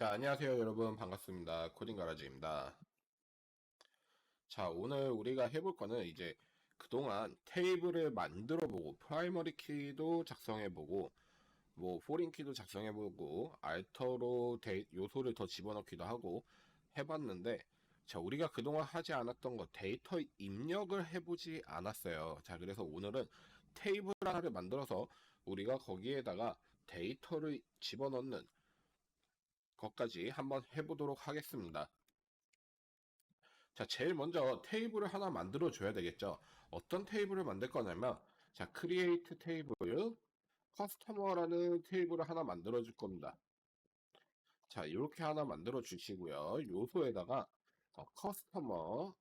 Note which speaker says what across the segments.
Speaker 1: 자, 안녕하세요, 여러분. 반갑습니다. 코딩 가라지입니다. 자, 오늘 우리가 해볼 거는 이제 그동안 테이블을 만들어 보고, 프라이머리 키도 작성해 보고, 뭐, 포린 키도 작성해 보고, 알터로 데- 요소를 더 집어넣기도 하고 해봤는데, 자, 우리가 그동안 하지 않았던 거, 데이터 입력을 해보지 않았어요. 자, 그래서 오늘은 테이블 하나를 만들어서 우리가 거기에다가 데이터를 집어넣는 것까지 한번 해보도록 하겠습니다. 자, 제일 먼저 테이블을 하나 만들어 줘야 되겠죠. 어떤 테이블을 만들 거냐면, 자, create 테이블, 커스터머라는 테이블을 하나 만들어 줄 겁니다. 자, 이렇게 하나 만들어 주시고요. 요소에다가 어, 커스터머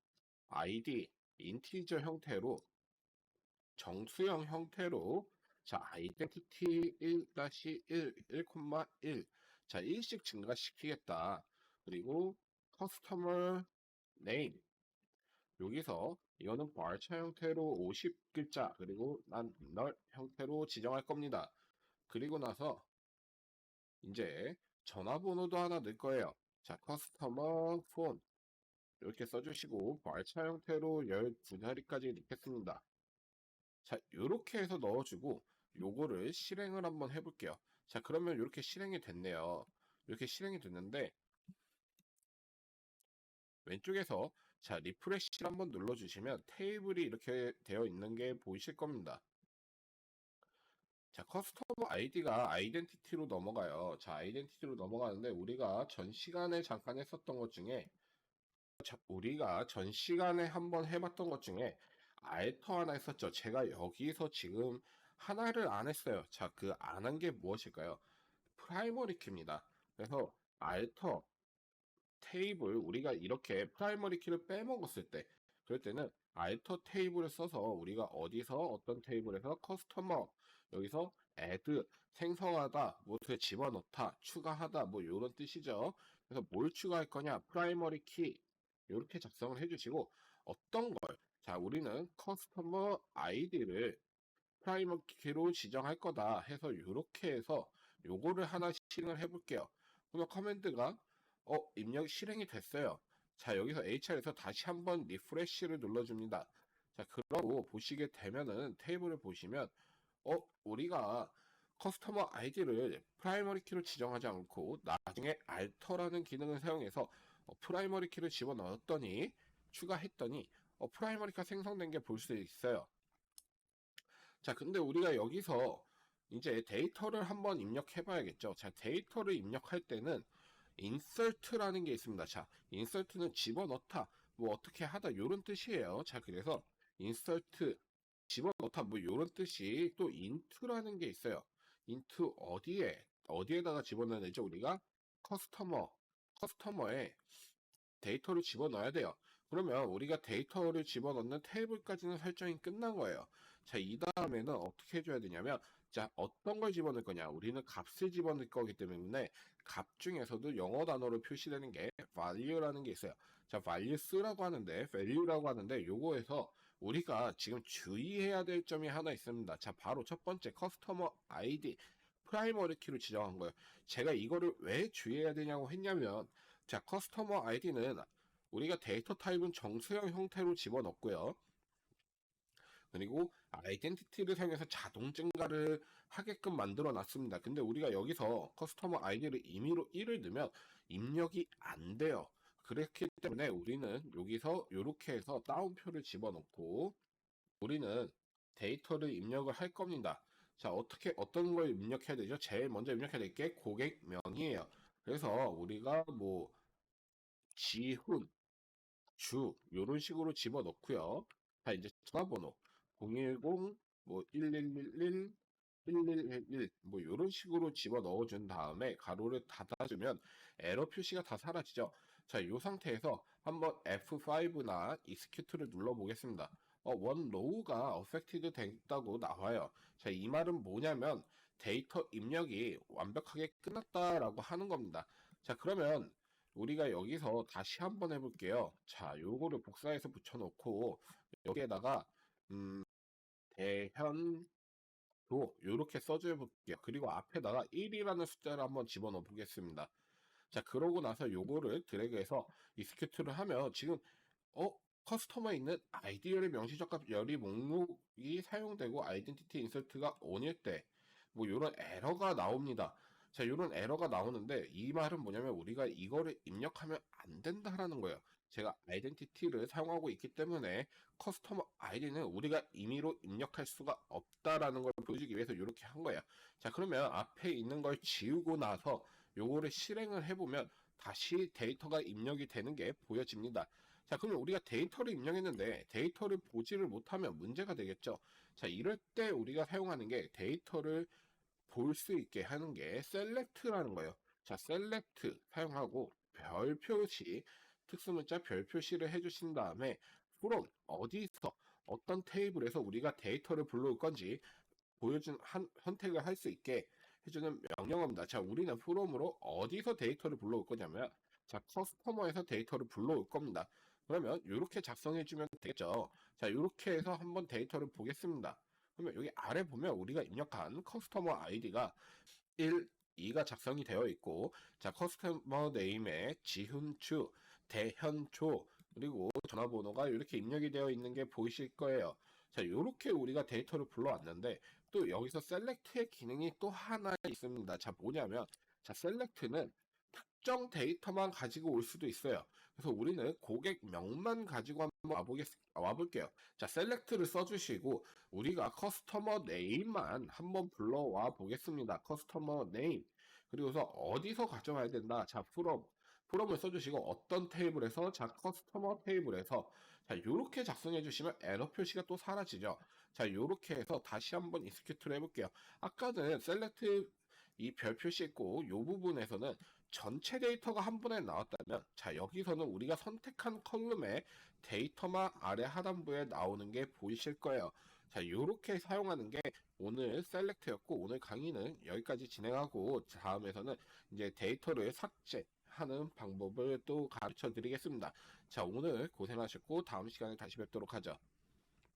Speaker 1: id 인티저 형태로 정수형 형태로 자, identity 1-1, 1,1 자, 1씩 증가시키겠다. 그리고 커스터머 네임 여기서 이거는 varchar 형태로 50글자 그리고 난 null 형태로 지정할 겁니다. 그리고 나서 이제 전화번호도 하나 넣을 거예요. 자, 커스터머 폰 이렇게 써주시고 varchar 형태로 12자리까지 넣겠습니다. 자, 이렇게 해서 넣어주고 요거를 실행을 한번 해볼게요. 자, 그러면 이렇게 실행이 됐네요. 이렇게 실행이 됐는데 왼쪽에서 자, 리프레시를 한번 눌러 주시면 테이블이 이렇게 되어 있는 게 보이실 겁니다. 자, 커스터머 아이디가 아이덴티티로 넘어가요. 자, 아이덴티티로 넘어가는데 우리가 전 시간에 잠깐 했었던 것 중에 자, 우리가 전 시간에 한번 해봤던 것 중에 알터 하나 했었죠. 제가 여기서 지금 하나를 안 했어요. 자, 그 안 한 게 무엇일까요? 프라이머리 키입니다. 그래서 알터 테이블 우리가 이렇게 프라이머리 키를 빼먹었을 때 그럴 때는 알터 테이블을 써서 우리가 어디서 어떤 테이블에서 커스터머 여기서 add 생성하다 무엇을 집어넣다 추가하다 뭐 이런 뜻이죠. 그래서 뭘 추가할 거냐 프라이머리 키 이렇게 작성을 해주시고 어떤 걸 자 우리는 커스터머 아이디를 프라이머리 키로 지정할 거다 해서 이렇게 해서 요거를 하나 실행을 해볼게요. 그러면 커맨드가 어, 입력 실행이 됐어요. 자, 여기서 HR에서 다시 한번 리프레시를 눌러줍니다. 자, 그러고 보시게 되면은 테이블을 보시면, 어, 우리가 커스터머 아이디를 프라이머리 키로 지정하지 않고 나중에 알터라는 기능을 사용해서 어, 프라이머리 키를 집어넣었더니 추가했더니 어, 프라이머리 키가 생성된 게 볼 수 있어요. 자, 근데 우리가 여기서 이제 데이터를 한번 입력해 봐야겠죠. 자, 데이터를 입력할 때는 insert라는 게 있습니다. 자, insert는 집어넣다, 뭐 어떻게 하다 이런 뜻이에요. 자, 그래서 insert 집어넣다 뭐 이런 뜻이 또 int라는 게 있어요. into 어디에 어디에다가 집어넣어야 되죠? 우리가 커스터머 커스터머에 데이터를 집어넣어야 돼요. 그러면 우리가 데이터를 집어넣는 테이블까지는 설정이 끝난 거예요. 자, 이 다음에는 어떻게 해줘야 되냐면, 자, 어떤 걸 집어넣을 거냐? 우리는 값을 집어넣을 거기 때문에 값 중에서도 영어 단어로 표시되는 게 value라는 게 있어요. 자, values라고 하는데, value라고 하는데, 요거에서 우리가 지금 주의해야 될 점이 하나 있습니다. 자, 바로 첫 번째 커스터머 아이디 프라이머리 키로 지정한 거예요. 제가 이거를 왜 주의해야 되냐고 했냐면, 자, 커스터머 아이디는 우리가 데이터 타입은 정수형 형태로 집어넣고요. 그리고 아이덴티티를 사용해서 자동 증가를 하게끔 만들어 놨습니다. 근데 우리가 여기서 커스터머 아이디를 임의로 1을 넣으면 입력이 안 돼요. 그렇기 때문에 우리는 여기서 이렇게 해서 다운표를 집어넣고 우리는 데이터를 입력을 할 겁니다. 자, 어떻게, 어떤 걸 입력해야 되죠? 제일 먼저 입력해야 될 게 고객명이에요. 그래서 우리가 뭐, 지훈, 주, 요런 식으로 집어넣고요. 자, 이제 전화번호. 010, 뭐, 1111, 1111, 뭐, 요런 식으로 집어 넣어준 다음에 가로를 닫아주면 에러 표시가 다 사라지죠. 자, 이 상태에서 한번 F5나 execute를 눌러보겠습니다. 어, 원 로우가 affected 됐다고 나와요. 자, 이 말은 뭐냐면 데이터 입력이 완벽하게 끝났다라고 하는 겁니다. 자, 그러면 우리가 여기서 다시 한번 해볼게요. 자, 요거를 복사해서 붙여놓고 여기에다가 음, 대현도 요렇게 써줘 볼게요. 그리고 앞에다가 1이라는 숫자를 한번 집어넣어 보겠습니다. 자, 그러고 나서 요거를 드래그해서 익스큐트를 하면 지금 어 커스터머에 있는 아이디어의 명시적합 열이 목록이 사용되고 아이덴티티 인서트가 on일 때 뭐 이런 에러가 나옵니다. 자, 이런 에러가 나오는데 이 말은 뭐냐면 우리가 이거를 입력하면 안 된다라는 거예요. 제가 아이덴티티를 사용하고 있기 때문에 커스터머 아이디는 우리가 임의로 입력할 수가 없다라는 걸 보여주기 위해서 이렇게 한 거예요. 자, 그러면 앞에 있는 걸 지우고 나서 요거를 실행을 해보면 다시 데이터가 입력이 되는 게 보여집니다. 자, 그러면 우리가 데이터를 입력했는데 데이터를 보지를 못하면 문제가 되겠죠. 자, 이럴 때 우리가 사용하는 게 데이터를 볼 수 있게 하는 게 select라는 거예요. 자, select 사용하고 별 표시, 특수문자 별 표시를 해주신 다음에 from 어디서 어떤 테이블에서 우리가 데이터를 불러올 건지 보여준 한 선택을 할 수 있게 해주는 명령어입니다. 자, 우리는 from으로 어디서 데이터를 불러올 거냐면 자, 커스터머에서 데이터를 불러올 겁니다. 그러면 이렇게 작성해주면 되겠죠. 자, 이렇게 해서 한번 데이터를 보겠습니다. 그러면 여기 아래 보면 우리가 입력한 커스터머 아이디가 1, 2가 작성이 되어 있고, 자, 커스터머 네임에 지훈추, 대현초, 그리고 전화번호가 이렇게 입력이 되어 있는 게 보이실 거예요. 자, 이렇게 우리가 데이터를 불러왔는데, 또 여기서 셀렉트의 기능이 또 하나 있습니다. 자, 뭐냐면, 자, 셀렉트는 특정 데이터만 가지고 올 수도 있어요. 그래서 우리는 고객명만 가지고 한번 와보겠, 와볼게요. 자, 셀렉트를 써주시고, 우리가 커스터머 네임만 한번 불러와 보겠습니다. 커스터머 네임. 그리고서 어디서 가져와야 된다. 자, from. From을 써주시고, 어떤 테이블에서, 자, 커스터머 테이블에서, 자, 요렇게 작성해 주시면 에러 표시가 또 사라지죠. 자, 요렇게 해서 다시 한번 익스큐트를 해볼게요. 아까는 셀렉트 이 별 표시 있고, 요 부분에서는 전체 데이터가 한 번에 나왔다면 자 여기서는 우리가 선택한 컬럼에 데이터만 아래 하단부에 나오는 게 보이실 거예요 자 이렇게 사용하는 게 오늘 셀렉트였고 오늘 강의는 여기까지 진행하고 다음에서는 이제 데이터를 삭제 하는 방법을 또 가르쳐 드리겠습니다. 자 오늘 고생하셨고 다음 시간에 다시 뵙도록 하죠